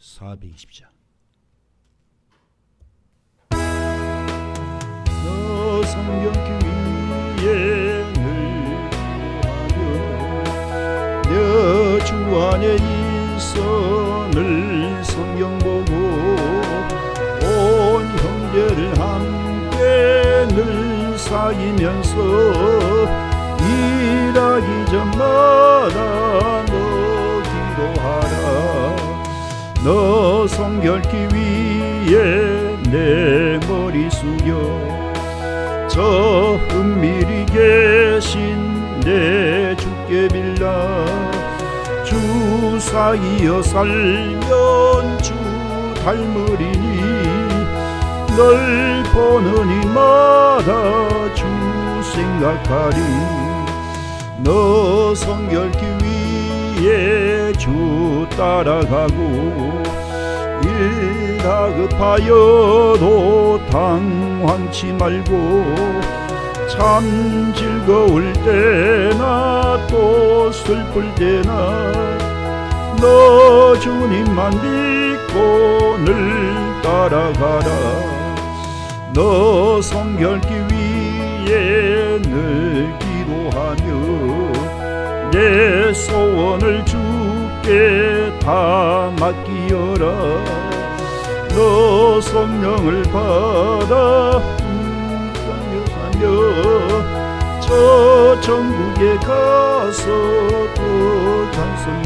420장 너 성령 위에 늘 구하며 내주 안에 있어 늘 성경 보고 온 형제를 함께 늘 사이면서 일하기 전마 너 성결기 위에 내 머리 숙여. 저 은밀히 계신 내 주께 빌라. 주 사이여 살면 주 닮으리니. 널 보는 이마다 주 생각하리. 너 성결기 위에 주 따라가고 일 다급하여도 당황치 말고 참 즐거울 때나 또 슬플 때나 너 주님만 믿고 늘 따라가라. 너 성결기 위에 늘 기도하며 내 소원을 주께 다 맡기어라. 너 성령을 받아 웃으며 사며 저 천국에 가서 또 찬송이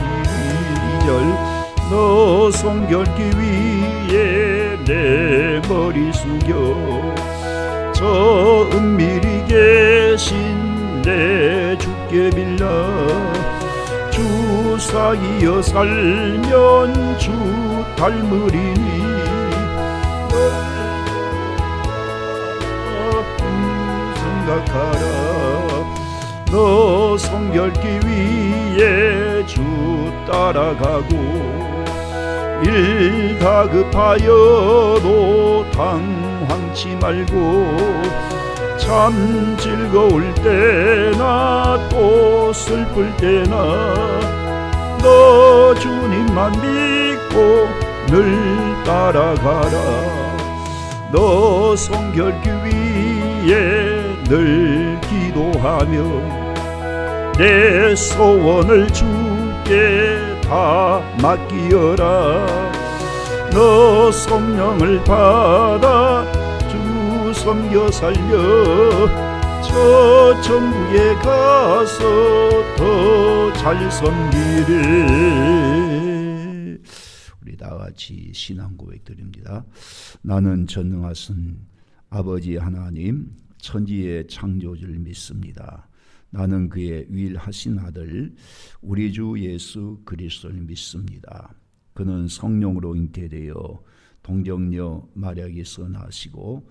절 너 성결기 위에 내 머리 숙여. 저 은밀히 계신 내 주 께 빌라 주 사이여 살면 주 닮으리니 널 생각하라. 너 성결기 위에 주 따라가고 일 다급하여도 당황치 말고 참 즐거울 때나 또 슬플 때나 너 주님만 믿고 늘 따라가라. 너 성결기 위에 늘 기도하며 내 소원을 주께 다 맡기어라. 너 성령을 받아 주 섬겨 살려 저 천국에 가서 더 잘 섬기리 우리 다 같이 신앙 고백 드립니다. 나는 전능하신 아버지 하나님 천지의 창조주를 믿습니다. 나는 그의 유일하신 아들 우리 주 예수 그리스도를 믿습니다. 그는 성령으로 잉태되어 동정녀 마리아에서 나시고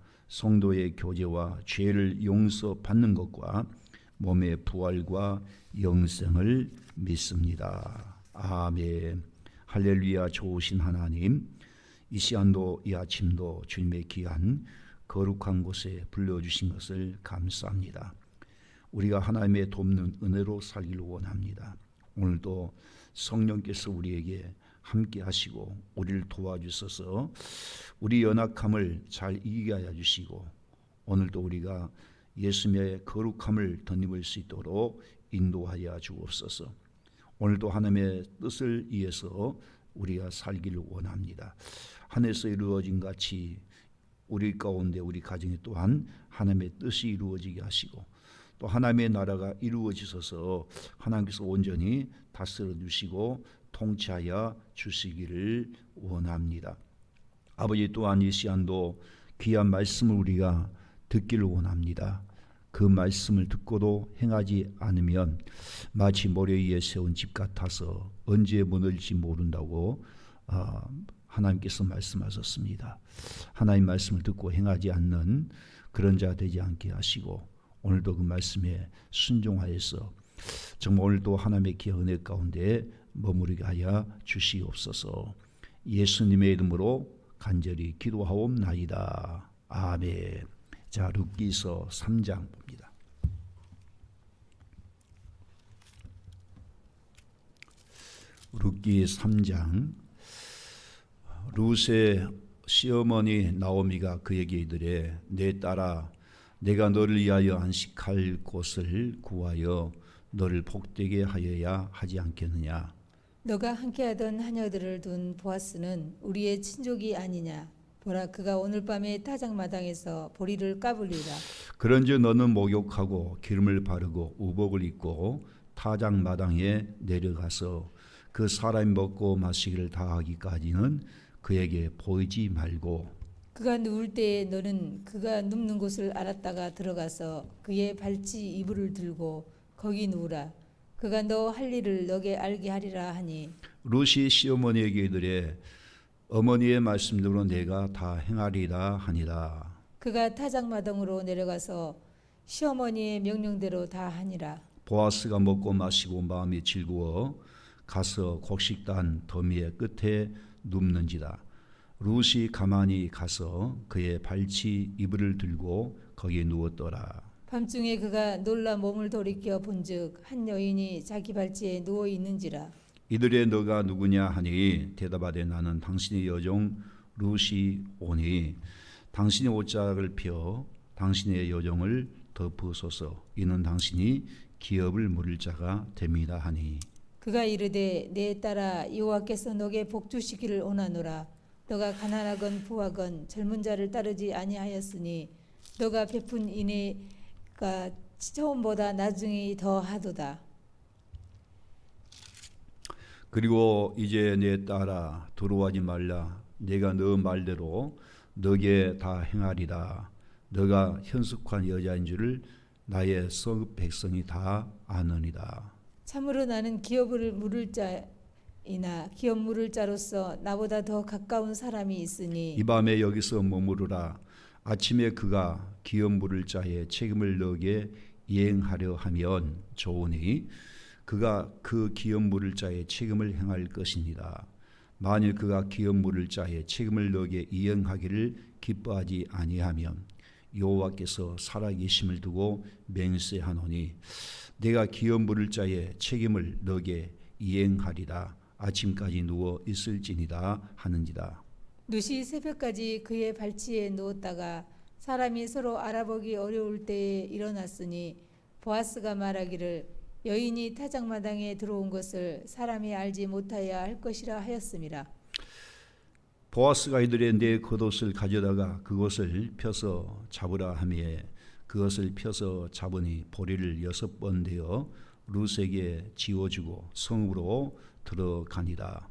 성도의 교제와 죄를 용서받는 것과 몸의 부활과 영생을 믿습니다. 아멘. 할렐루야 좋으신 하나님, 이 시간도 이 아침도 주님의 귀한 거룩한 곳에 불러주신 것을 감사합니다. 우리가 하나님의 돕는 은혜로 살기를 원합니다. 오늘도 성령께서 우리에게 함께 하시고 우리를 도와주셔서 우리 연약함을 잘 이기게 하여 주시고 오늘도 우리가 예수님의 거룩함을 덧입을 수 있도록 인도하여 주옵소서. 오늘도 하나님의 뜻을 위해서 우리가 살기를 원합니다. 하늘에서 이루어진 같이 우리 가운데 우리 가정에 또한 하나님의 뜻이 이루어지게 하시고 또 하나님의 나라가 이루어지셔서 하나님께서 온전히 다스려 주시고 통치하여 주시기를 원합니다. 아버지 또한 이 시간도 귀한 말씀을 우리가 듣기를 원합니다. 그 말씀을 듣고도 행하지 않으면 마치 모래 위에 세운 집 같아서 언제 무너질지 모른다고 아, 하나님께서 말씀하셨습니다. 하나님 말씀을 듣고 행하지 않는 그런 자 되지 않게 하시고 오늘도 그 말씀에 순종하여서 정말 오늘도 하나님의 귀한 은혜 가운데 머무르게 하여 주시옵소서. 예수님의 이름으로 간절히 기도하옵나이다. 아멘. 자, 룻기서 3장 봅니다. 룻기 3장 룻의 시어머니 나오미가 그에게 이르되 내 딸아 내가 너를 위하여 안식할 곳을 구하여 너를 복되게 하여야 하지 않겠느냐 너가 함께하던 하녀들을 둔 보아스는 우리의 친족이 아니냐. 보라 그가 오늘 밤에 타작마당에서 보리를 까불리라. 그런즉 너는 목욕하고 기름을 바르고 우복을 입고 타작 마당에 내려가서 그 사람이 먹고 마시기를 다 하기까지는 그에게 보이지 말고. 그가 누울 때에 너는 그가 눕는 곳을 알았다가 들어가서 그의 발치 이불을 들고 거기 누우라 그가 너 할 일을 너게 알게 하리라 하니. 루시 시어머니에게 이르되 어머니의 말씀대로 내가 다 행하리라 하니라. 그가 타작마당으로 내려가서 시어머니의 명령대로 다 하니라. 보아스가 먹고 마시고 마음이 즐거워 가서 곡식단 더미의 끝에 눕는지라. 루시 가만히 가서 그의 발치 이불을 들고 거기에 누웠더라 밤중에 그가 놀라 몸을 돌이켜 본즉 한 여인이 자기 발치에 누워 있는지라. 이들의 너가 누구냐 하니 대답하되 나는 당신의 여종 루시 오니 당신의 옷자락을 펴 당신의 여종을 덮으소서 이는 당신이 기업을 물을 자가 됩니다 하니. 그가 이르되 내 딸아 여호와께서 너게 복 주시기를 원하노라. 너가 가난하건 부하건 젊은 자를 따르지 아니하였으니 너가 베푼 인애가 처음보다 나중에 더 하도다. 그리고 이제 내 딸아 두려워하지 말라. 내가 너 말대로 너게 다 행하리라. 너가 현숙한 여자인 줄을 나의 성읍 백성이 다 아느니라. 참으로 나는 기업을 물을 자이나 기업 물을 자로서 나보다 더 가까운 사람이 있으니 이 밤에 여기서 머무르라 아침에 그가 기업 물을 자의 책임을 너게 이행하려 하면 좋으니 그가 그 기업 물을 자의 책임을 행할 것이니라 만일 그가 기업 물을 자의 책임을 너게 이행하기를 기뻐하지 아니하면 여호와께서 살아계심을 두고 맹세하노니 내가 기업 물을 자의 책임을 너게 이행하리라. 아침까지 누워 있을지니라 하는지라 누시 새벽까지 그의 발치에 누웠다가 사람이 서로 알아보기 어려울 때에 일어났으니 보아스가 말하기를 여인이 타작마당에 들어온 것을 사람이 알지 못하여야 할 것이라 하였음이라. 보아스가 이들의 내 겉옷을 가져다가 그것을 펴서 잡으라 하며 그것을 펴서 잡으니 보리를 여섯 번 되어 루세게 지워주고 성읍으로 들어가니라.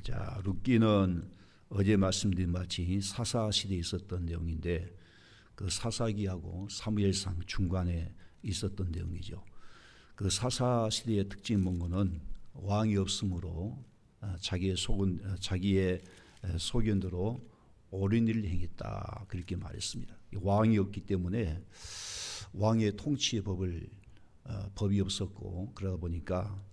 그자 룻기는 어제 말씀드린 마치 사사 시대에 있었던 내용인데 그 사사기하고 사무엘상 중간에 있었던 내용이죠. 그 사사 시대의 특징 뭔가는 왕이 없으므로 아, 자기의 속은 아, 자기의 소견대로 옳은 일을 행했다 그렇게 말했습니다. 왕이 없기 때문에 왕의 통치의 법을 어, 법이 없었고 그러다 보니까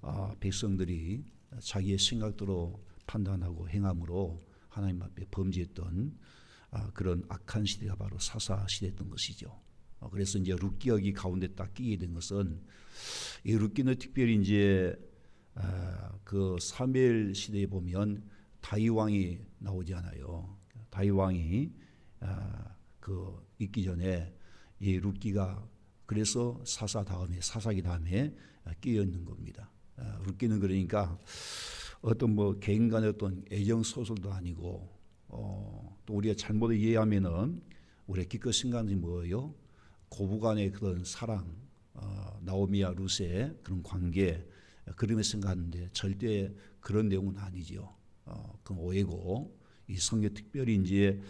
아, 백성들이 자기의 생각대로 판단하고 행함으로 하나님 앞에 범죄했던 아, 그런 악한 시대가 바로 사사 시대였던 것이죠. 어, 그래서 이제 룻기역이 가운데 딱 끼게 된 것은 이 룻기는 특별히 이제 아, 그 사무엘 시대에 보면 다윗 왕이 나오지 않아요. 다윗 왕이 아, 그 있기 전에 이 룻기가 그래서 사사 다음에 사사기 다음에 끼어 있는 겁니다. 룻기는 그러니까 어떤 뭐 개인 간의 어떤 애정 소설도 아니고 어, 또 우리가 잘못 이해하면은 우리가 기껏 생각하는 게 뭐예요? 고부간의 그런 사랑, 어, 나오미와 루세의 그런 관계 그림에 생각하는데 절대 그런 내용은 아니죠. 어, 그 오해고 이 성경 특별히 이제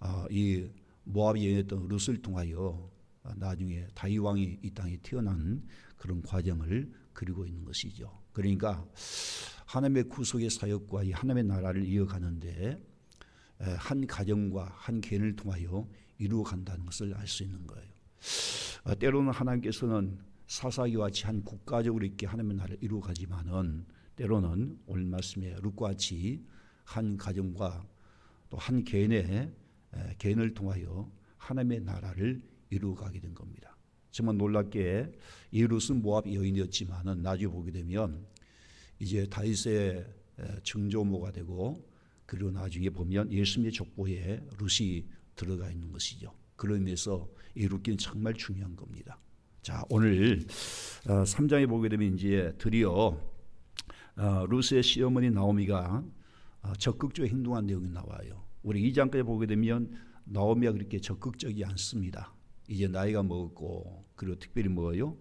어, 이 모압이 여인했던 룻을 통하여 어, 나중에 다윗 왕이 이 땅에 태어난 그런 과정을 그리고 있는 것이죠. 그러니까 하나님의 구속의 사역과 이 하나님의 나라를 이어가는데 에, 한 가정과 한 개인을 통하여 이루어 간다는 것을 알 수 있는 거예요. 어, 때로는 하나님께서는 사사기와 같이 한 국가적으로 이렇게 하나님의 나라를 이루어 가지만은 때로는 오늘 말씀에 룻과 같이 한 가정과 또 한 개인의 에, 개인을 통하여 하나님의 나라를 이루어 가게 된 겁니다. 정말 놀랍게 이 룻은 모압 여인이었지만은 나중에 보게 되면 이제 다윗의 에, 증조모가 되고 그리고 나중에 보면 예수님의 족보에 룻이 들어가 있는 것이죠. 그런 의미에서 이 룻기는 정말 중요한 겁니다. 자 오늘 어, 3장에 보게 되면 이제 드디어 어, 룻의 시어머니 나오미가 어, 적극적으로 행동한 내용이 나와요. 우리 2장까지 보게 되면 나오미가 그렇게 적극적이 않습니다. 이제 나이가 먹었고 그리고 특별히 뭐요?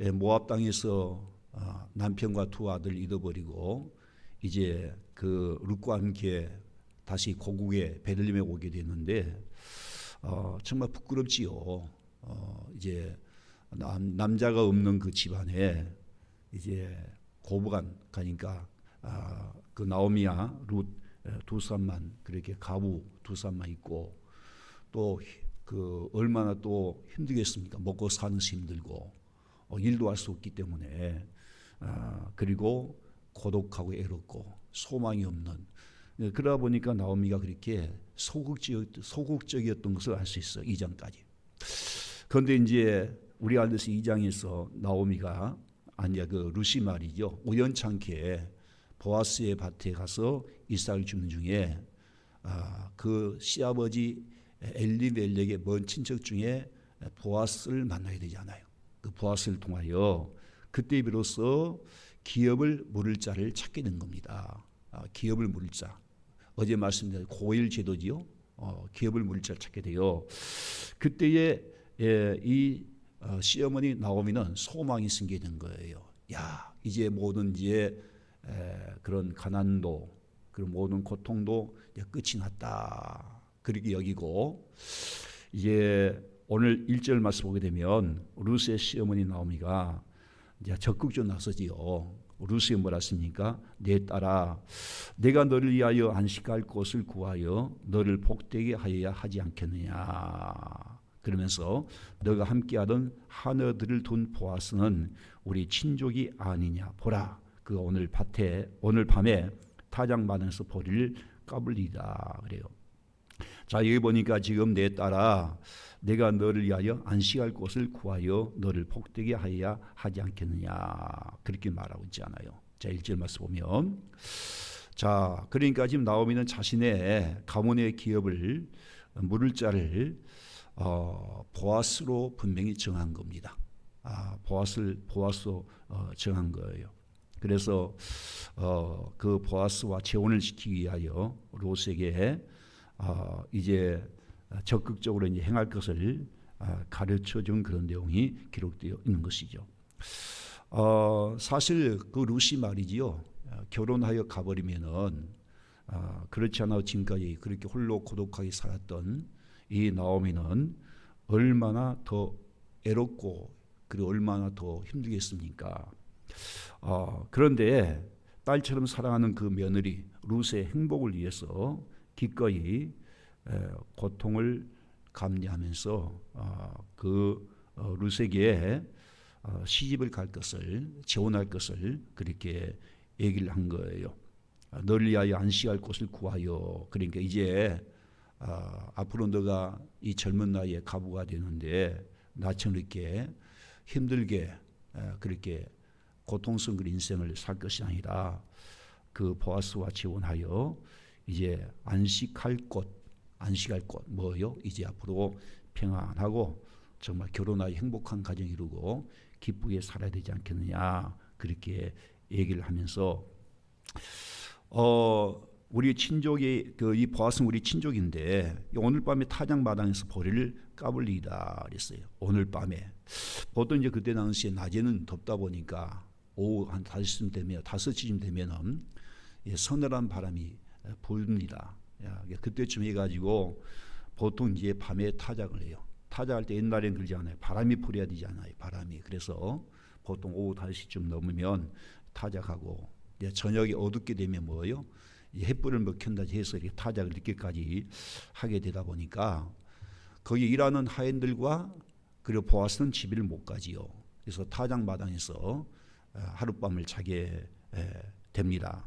예, 모압 땅에서 어, 남편과 두 아들 잃어버리고 이제 그 룻과 함께 다시 고국에 베들림에 오게 됐는데 어, 정말 부끄럽지요. 어, 이제 남, 남자가 없는 그 집안에 이제 고부간 가니까 아, 그 나오미야 룻 두 사람만 그렇게 가부 두 사람만 있고 또 그 얼마나 또 힘들겠습니까? 먹고 사는 힘들고 어, 일도 할 수 없기 때문에 아, 그리고 고독하고 애롭고 소망이 없는 예, 그러다 보니까 나오미가 그렇게 소극적, 소극적이었던 것을 알 수 있어 2장까지. 그런데 이제 우리 알듯이 2장에서 나오미가 아니 그 루시 말이죠 우연찮게 보아스의 밭에 가서 이삭을 주는 중에 아, 그 시아버지 엘리멜렉의 먼 친척 중에 보아스를 만나게 되잖아요. 그 보아스를 통하여 그때 비로소 기업을 물을 자를 찾게 된 겁니다. 아, 기업을 물을 자. 어제 말씀드린 고일 제도지요. 어, 기업을 물을 자를 찾게 돼요. 그때에 예, 이 어, 시어머니 나오미는 소망이 생기는 거예요. 야, 이제 모든 이제 에, 그런 가난도 그런 모든 고통도 끝이 났다. 그렇게 여기고 이제 오늘 1절 말씀 보게 되면 루스의 시어머니 나오미가 이제 적극적으로 나서지요. 루스에 뭐라 했습니까? 내 딸아 내가 너를 위하여 안식할 곳을 구하여 너를 복되게 하여야 하지 않겠느냐. 그러면서 너가 함께하던 하너들을 둔 보아스는 우리 친족이 아니냐 보라 그 오늘 밭에 오늘 밤에 타작마당에서 보리를 까불리다 그래요. 자 여기 보니까 지금 내 딸아 내가 너를 위하여 안식할 곳을 구하여 너를 복되게 하여야 하지 않겠느냐 그렇게 말하고 있잖아요. 자 1절 말씀 보면 자 그러니까 지금 나오미는 자신의 가문의 기업을 물을 자를 어, 보아스로 분명히 정한 겁니다. 아, 보아스를 보아스로 어, 정한 거예요. 그래서 어, 그 보아스와 재혼을 시키기 위하여 롯에게 어, 이제 적극적으로 이제 행할 것을 아, 가르쳐 준 그런 내용이 기록되어 있는 것이죠. 어, 사실 그 루시 말이지요. 어, 결혼하여 가버리면은 아, 그렇지 않아 지금까지 그렇게 홀로 고독하게 살았던 이 나오미는 얼마나 더 애롭고 그리고 얼마나 더 힘들겠습니까? 어, 그런데 딸처럼 사랑하는 그 며느리 루스의 행복을 위해서 기꺼이 에, 고통을 감내하면서 어, 그 어, 루스에게 어, 시집을 갈 것을 재혼할 것을 그렇게 얘기를 한 거예요. 아, 너를 위하여 안식할 곳을 구하여 그러니까 이제 아, 앞으로 너가 이 젊은 나이에 가부가 되는데 나처럼 이렇게 힘들게 에, 그렇게 고통스러운 인생을 살 것이 아니라 그 보아스와 지원하여 이제 안식할 곳, 안식할 곳 뭐요? 이제 앞으로 평안하고 정말 결혼하여 행복한 가정 이루고 기쁘게 살아야 되지 않겠느냐 그렇게 얘기를 하면서 어 우리 친족이 그 이 보아스는 우리 친족인데 이 오늘 밤에 타작 마당에서 보리를 까불리다 그랬어요. 오늘 밤에 보통 이제 그때 당시에 낮에는 덥다 보니까 오후 한 다섯 시쯤 되면 다섯 시쯤 되면은 예, 서늘한 바람이 야, 그때쯤 해가지고 보통 이제 밤에 타작을 해요. 타작할 때 옛날엔 그러지 않아요. 바람이 불어야 되지 않아요. 바람이 그래서 보통 오후 5시쯤 넘으면 타작하고 저녁이 어둡게 되면 뭐예요? 이 햇불을 먹힌다 해서 이렇게 타작을 늦게까지 하게 되다 보니까 거기 일하는 하인들과 그리고 보아스는 집을 못 가지요. 그래서 타작 마당에서 어, 하룻밤을 자게 에, 됩니다.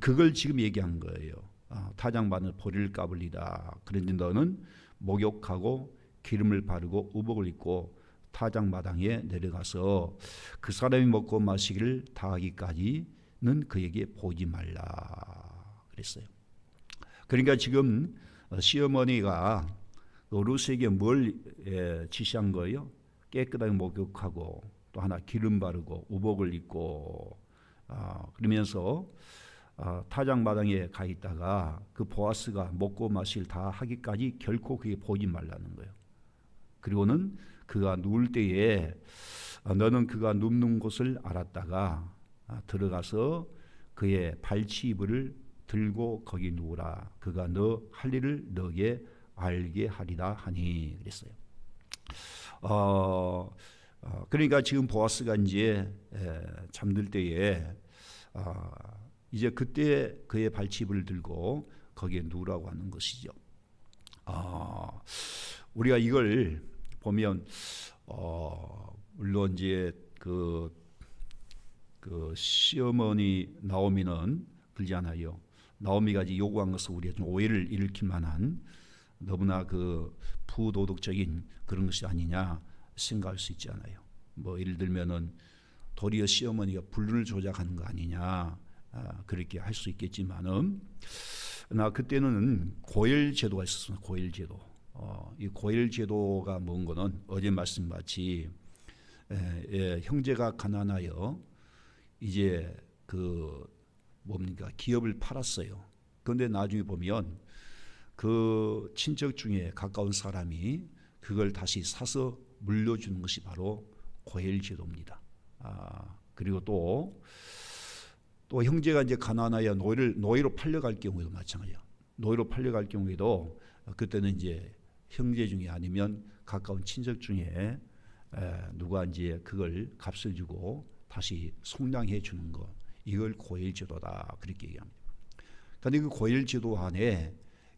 그걸 지금 얘기한 거예요. 아, 마당에 보리를 까불리다. 그런데 너는 목욕하고 기름을 바르고 우복을 입고 타작 마당에 내려가서 그 사람이 먹고 마시기를 다하기까지는 그에게 보지 말라 그랬어요. 그러니까 지금 어, 시어머니가 루스에게 뭘 예, 지시한 거예요? 깨끗하게 목욕하고 또 하나 기름 바르고 우복을 입고 아, 그러면서 아, 타작 마당에 가 있다가 그 보아스가 먹고 마실 다 하기까지 결코 그게 보지 말라는 거예요. 그리고는 그가 누울 때에 아, 너는 그가 눕는 곳을 알았다가 아, 들어가서 그의 발치이불을 들고 거기 누우라. 그가 너 할 일을 너에게 알게 하리라 하니 그랬어요. 어, 어, 그러니까 지금 보아스가 이제 에, 잠들 때에 어, 이제 그때 그의 발치이불을 들고 거기에 누우라고 하는 것이죠. 아, 우리가 이걸 보면 어, 물론 이제 그, 그 시어머니 나오미는 그러지 않아요. 나오미가 이제 요구한 것은 우리가 좀 오해를 일으킬 만한 너무나 그 부도덕적인 그런 것이 아니냐 생각할 수 있지 않아요. 뭐 예를 들면은 도리어 시어머니가 불륜을 조작하는 거 아니냐 아, 그렇게 할 수 있겠지만은 나 그때는 고열 제도가 있었습니다. 고열 제도. 어, 이 고열 제도가 뭔 거는 어제 말씀 같이 에, 예, 형제가 가난하여 이제 그 뭡니까 기업을 팔았어요. 그런데 나중에 보면 그 친척 중에 가까운 사람이 그걸 다시 사서 물려주는 것이 바로 고엘 제도입니다. 아, 그리고 또, 또 형제가 이제 가난하여 노예를, 노예로 팔려갈 경우에도 마찬가지야. 노예로 팔려갈 경우에도 그때는 이제 형제 중에 아니면 가까운 친척 중에 에, 누가 이제 그걸 값을 주고 다시 속량해 주는 것 이걸 고일 제도다 그렇게 얘기합니다. 그런데 그 고일 제도 안에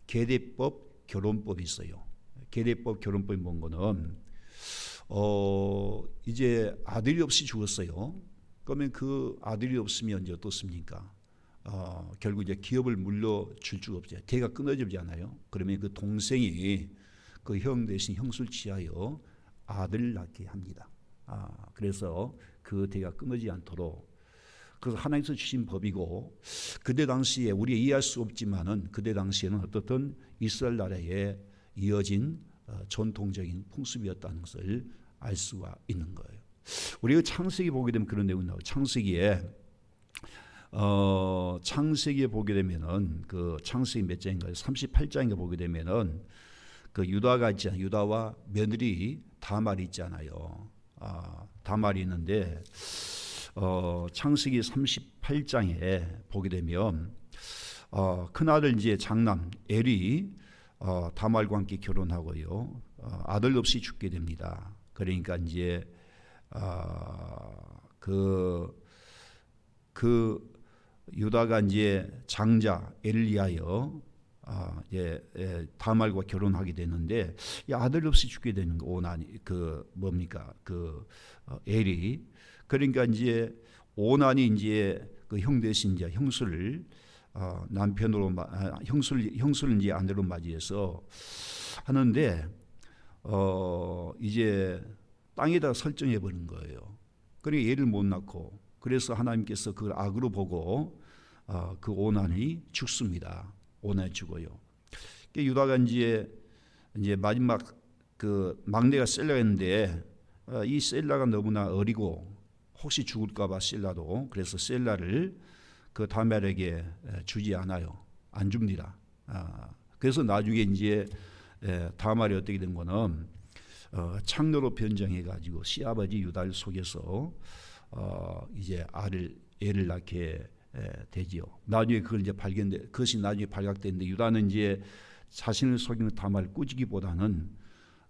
계대법 결혼법이 있어요. 계대법 결혼법이 뭔 거는 어 이제 아들이 없이 죽었어요. 그러면 그 아들이 없으면 이제 어떻습니까? 어, 결국 이제 기업을 물려줄 수가 없죠. 대가 끊어지잖아요. 그러면 그 동생이 그 형 대신 형술 취하여 아들을 낳게 합니다. 아, 그래서 그 대가 끊어지지 않도록 그래서 하나님께서 주신 법이고 그때 당시에 우리 이해할 수 없지만은 그때 당시에는 어떻든 이스라엘 나라에 이어진 어, 전통적인 풍습이었다는 것을 알 수가 있는 거예요. 우리가 창세기 보게 되면 그런 내용이 나와요. 창세기에 어, 창세기에 보게 되면은 그 창세기 몇 장인가요? 38장에 보게 되면은 그 유다가 있잖아요. 유다와 며느리 다말이 있잖아요. 아, 다말이 있는데 어, 창세기 38장에 보게 되면 어, 큰아들 이제 장남 엘이 어, 다말과 함께 결혼하고요. 어, 아들 없이 죽게 됩니다. 그러니까 이제 어, 그, 그 유다가 이제 장자 엘리하여 아, 예, 예, 다말과 결혼하게 되는데 이 아들 없이 죽게 되는 거 오난이 그 뭡니까 그 어, 엘이 그러니까 이제 오난이 이제 그 형 대신 이제 형수를 어, 남편으로 아, 형수를 형수를 이제 아내로 맞이해서 하는데 어 이제 땅에다 설정해 버린 거예요. 그러니까 얘를 못 낳고 그래서 하나님께서 그걸 악으로 보고 어, 그 오난이 죽습니다. 오난이 죽어요. 유다가 이제 이제 마지막 그 막내가 셀라였는데 어, 이 셀라가 너무나 어리고 혹시 죽을까봐 셀라도 그래서 셀라를 그 다멜에게 주지 않아요. 안 줍니다. 아, 그래서 나중에 이제 에, 다말이 어떻게 된 거는 어, 창녀로 변장해 가지고 시아버지 유다를 속여서 어, 이제 아를 애를 낳게 에, 되지요. 나중에 그걸 이제 발견돼 그것이 나중에 발각되는데 유다는 이제 자신을 속이는 다말을 꾸짖기보다는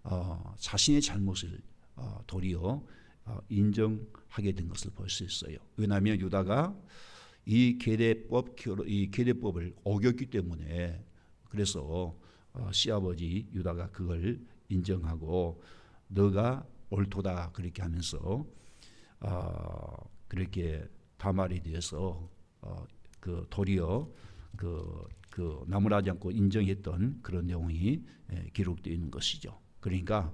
어, 자신의 잘못을 어, 도리어 어, 인정하게 된 것을 볼 수 있어요. 왜냐하면 유다가 이 계례법 이 계례법을 어겼기 때문에 그래서 어, 시아버지 유다가 그걸 인정하고 너가 옳도다 그렇게 하면서 어, 그렇게 다말에 대해서 어, 그 도리어 그, 그 나무라지 않고 인정했던 그런 내용이 예, 기록되어 있는 것이죠. 그러니까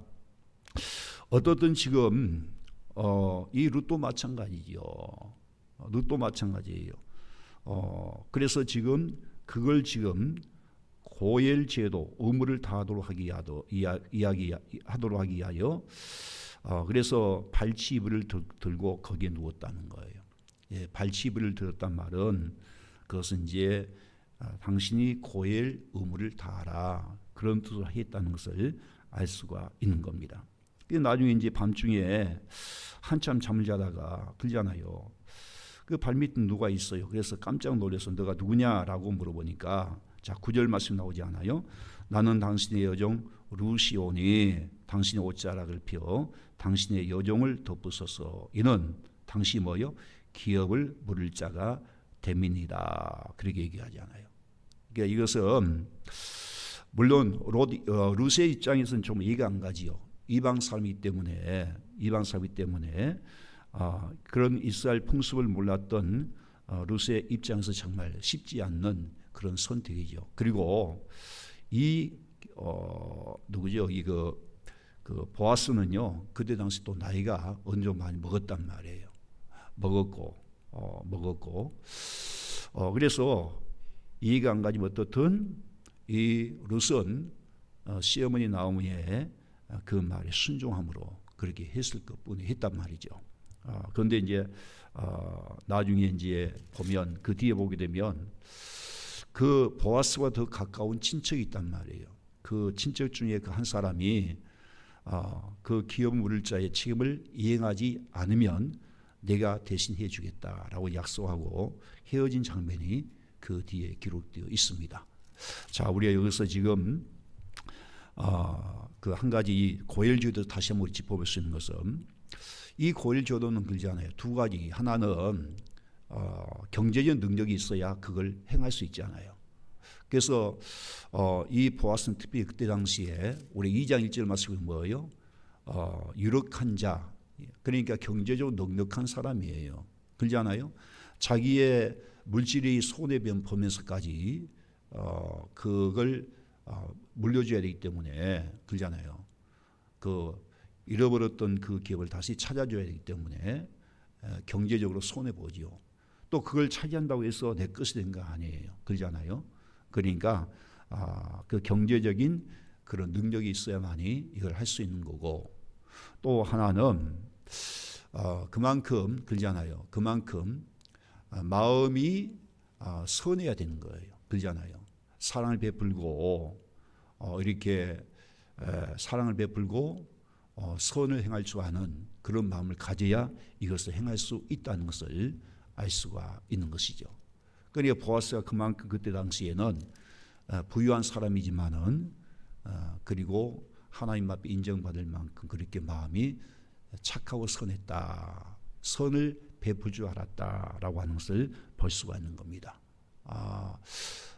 어떻든 지금 어, 이 룻도 마찬가지죠. 어, 룻도 마찬가지예요. 어, 그래서 지금 그걸 지금 고엘 제도 의무를 다하도록 하기 하도 이야, 이야기하도록 하기 위하여 어, 그래서 발치이불을 들, 들고 거기에 누웠다는 거예요. 예, 발치이불을 들었단 말은 그것은 이제 아, 당신이 고엘 의무를 다하라 그런 뜻을 했다는 것을 알 수가 있는 겁니다. 그 나중에 이제 밤중에 한참 잠을 자다가 들잖아요. 그 발밑에 누가 있어요. 그래서 깜짝 놀라서 너가 누구냐라고 물어보니까 자 구절 말씀 나오지 않아요. 나는 당신의 여종 루시온이 당신의 옷자락을 펴 당신의 여종을 덮으소서 이는 당시 뭐요? 기업을 물을 자가 됨이니라 그렇게 얘기하잖아요. 그러니까 이것은 물론 로디, 어, 루스의 입장에서는 좀 이해가 안 가지요. 이방 사람이기 때문에 이방 사람이기 때문에 어, 그런 이스라엘 풍습을 몰랐던 어, 루스의 입장에서 정말 쉽지 않는 그런 선택이죠. 그리고 이 어, 누구죠? 이거 그 보아스는요 그때 당시 또 나이가 어느 정도 많이 먹었단 말이에요. 먹었고 어, 먹었고 어, 그래서 이해가 안 가지면 어떻든 이 룻은 어, 시어머니 나오미의 그 말에 순종함으로 그렇게 했을 것뿐이 했단 말이죠. 어, 그런데 이제 어, 나중에 이제 보면 그 뒤에 보게 되면 그 보아스와 더 가까운 친척이 있단 말이에요. 그 친척 중에 그 한 사람이 어, 그 기업 물을 자의 책임을 이행하지 않으면 내가 대신 해 주겠다라고 약속하고 헤어진 장면이 그 뒤에 기록되어 있습니다. 자, 우리가 여기서 지금 어, 그한 가지 이 고열주도 다시 한번 짚어볼 수 있는 것은 이 고열주도는 그러잖아요. 두 가지 하나는 어, 경제적 능력이 있어야 그걸 행할 수 있잖아요. 그래서 어, 이 보아스는 특별히 그때 당시에 우리 2장 1절 말씀이 뭐예요? 어, 유력한 자 그러니까 경제적으로 넉넉한 사람이에요. 그러잖아요. 자기의 물질이 손해변 보면서까지 어, 그걸 어, 물려줘야 되기 때문에 그러잖아요. 그 잃어버렸던 그 기업을 다시 찾아줘야 되기 때문에 에, 경제적으로 손해 보지요. 또 그걸 차지한다고 해서 내 것이 된 거 아니에요. 그러잖아요. 그러니까 아, 그 경제적인 그런 능력이 있어야만이 이걸 할 수 있는 거고 또 하나는 어, 그만큼 그러잖아요. 그만큼 어, 마음이 어, 선해야 되는 거예요. 그러잖아요. 사랑을 베풀고 어, 이렇게 에, 사랑을 베풀고 어, 선을 행할 줄 아는 그런 마음을 가져야 이것을 행할 수 있다는 것을 알 수가 있는 것이죠. 그러니까 보아스가 그만큼 그때 당시에는 어, 부유한 사람이지만은 어, 그리고 하나님 앞에 인정받을 만큼 그렇게 마음이 착하고 선했다. 선을 베풀 줄 알았다라고 하는 것을 볼 수가 있는 겁니다. 아,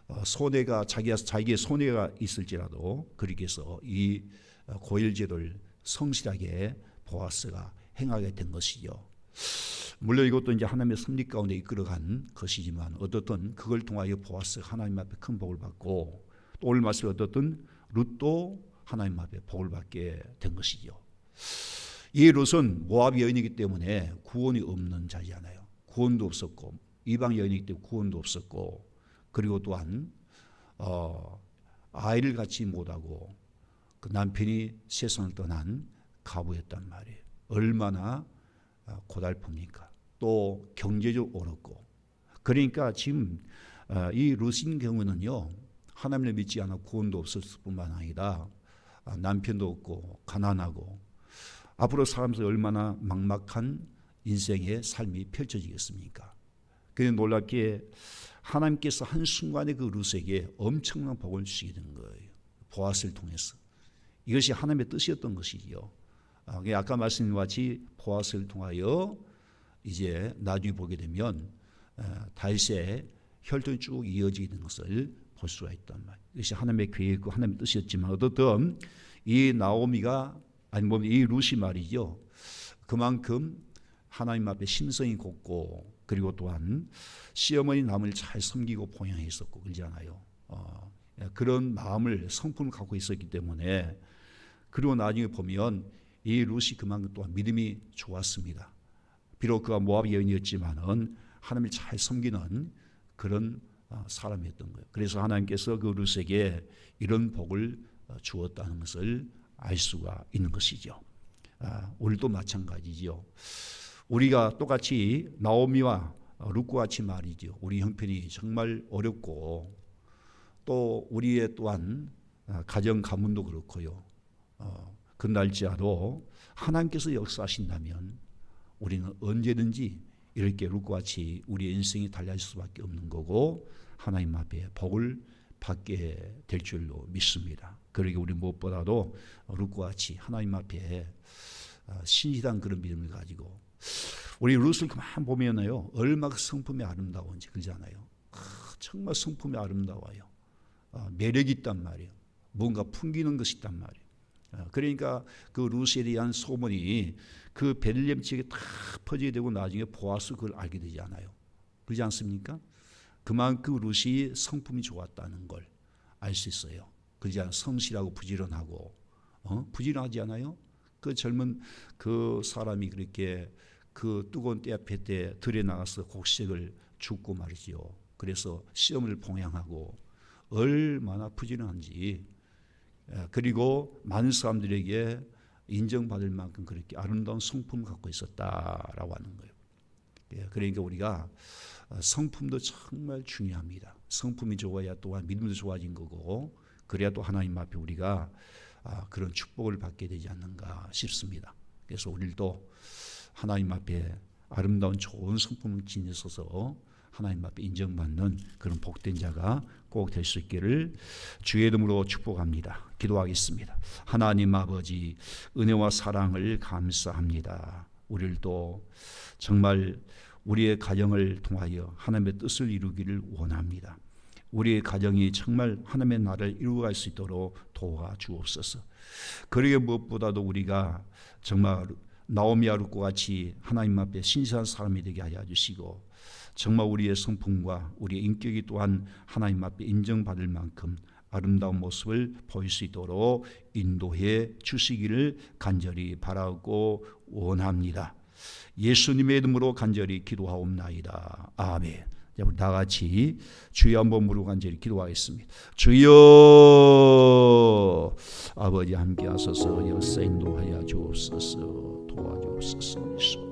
어, 손해가 자기 자기의 손해가 있을지라도 그렇게 해서 이 고일제도를 성실하게 보아스가 행하게 된 것이죠. 물론 이것도 이제 하나님의 섭리 가운데 이끌어간 것이지만 어떻든 그걸 통하여 보아스 하나님 앞에 큰 복을 받고 또 오늘 말씀 어떻든 룻도 하나님 앞에 복을 받게 된 것이죠. 이 룻은 모압 여인이기 때문에 구원이 없는 자잖아요. 구원도 없었고 이방 여인이기 때문에 구원도 없었고 그리고 또한 어, 아이를 갖지 못하고 그 남편이 세상을 떠난 가부였단 말이에요. 얼마나 고달픕니까? 또 경제적 어렵고 그러니까 지금 아, 이 루신 경우는요 하나님을 믿지 않아 구원도 없었을 뿐만 아니라 아, 남편도 없고 가난하고 앞으로 살면서 얼마나 막막한 인생의 삶이 펼쳐지겠습니까? 그런데 놀랍게 하나님께서 한 순간에 그 루스에게 엄청난 복을 주시게 된 거예요. 보아스를 통해서. 이것이 하나님의 뜻이었던 것이지요. 아, 아까 것 같이 보아스를 통하여 이제 나중에 보게 되면 어, 다윗의 혈통이 쭉 이어지게 된 것을 볼 수가 있단 말이에요. 이것이 하나님의 계획과 하나님의 뜻이었지만 어떻든 이 나오미가 아니 뭐이 루시 말이죠. 그만큼 하나님 앞에 심성이 곱고 그리고 또한 시어머니 남을 잘 섬기고 봉양했었고 그러잖아요. 어, 그런 마음을 성품을 갖고 있었기 때문에 그리고 나중에 보면 이 루시 그만큼 또한 믿음이 좋았습니다. 비록 그가 모압 여인이었지만은 하나님을 잘 섬기는 그런 어, 사람이었던 거예요. 그래서 하나님께서 그 루스에게 이런 복을 어, 주었다는 것을 알 수가 있는 것이죠. 아, 우리도 마찬가지죠. 우리가 똑같이 나오미와 룻과 같이 말이죠. 우리 형편이 정말 어렵고 또 우리의 또한 아, 가정 가문도 그렇고요. 어, 그날지라도 하나님께서 역사하신다면 우리는 언제든지 이렇게 룻과 같이 우리의 인생이 달라질 수밖에 없는 거고 하나님 앞에 복을 받게 될 줄로 믿습니다. 그러기 우리 무엇보다도 룻과 같이 하나님 앞에 아, 신실한 그런 믿음을 가지고 우리 룻을 그만 보면요 얼마나 성품이 아름다운지 그러잖아요. 아, 정말 성품이 아름다워요. 아, 매력이 있단 말이에요. 뭔가 풍기는 것이 있단 말이에요. 아, 그러니까 그 룻에 대한 소문이 그 베들레헴 지역에 다 퍼지게 되고 나중에 보아스 그걸 알게 되지 않아요. 그렇지 않습니까? 그만큼 룻이 성품이 좋았다는 걸 알 수 있어요. 그러지 않아 성실하고 부지런하고 어? 부지런하지 않아요? 그 젊은 그 사람이 그렇게 그 뜨거운 때 앞에 때 들에 나가서 곡식을 줍고 말이지요. 그래서 시험을 봉양하고 얼마나 부지런한지 예, 그리고 많은 사람들에게 인정받을 만큼 그렇게 아름다운 성품을 갖고 있었다라고 하는 거예요. 예, 그러니까 우리가 성품도 정말 중요합니다. 성품이 좋아야 또한 믿음도 좋아진 거고 그래야 또 하나님 앞에 우리가 아, 그런 축복을 받게 되지 않는가 싶습니다. 그래서 우리도 하나님 앞에 아름다운 좋은 성품을 지니셔서 하나님 앞에 인정받는 그런 복된 자가 꼭 될 수 있기를 주의 이름으로 축복합니다. 기도하겠습니다. 하나님 아버지 은혜와 사랑을 감사합니다. 우리를 또 정말 우리의 가정을 통하여 하나님의 뜻을 이루기를 원합니다. 우리의 가정이 정말 하나님의 나라를 이루어갈 수 있도록 도와 주옵소서. 그러게 무엇보다도 우리가 정말 나오미와 룻과 같이 하나님 앞에 신실한 사람이 되게 하여 주시고 정말 우리의 성품과 우리의 인격이 또한 하나님 앞에 인정받을 만큼 아름다운 모습을 보일 수 있도록 인도해 주시기를 간절히 바라고 원합니다. 예수님의 이름으로 간절히 기도하옵나이다. 아멘. 자, 우리 다 같이 주여 한번 부르고 간절히 기도하겠습니다. 주여 아버지 함께 하소서 역사 인도하여 주옵소서 도와주옵소서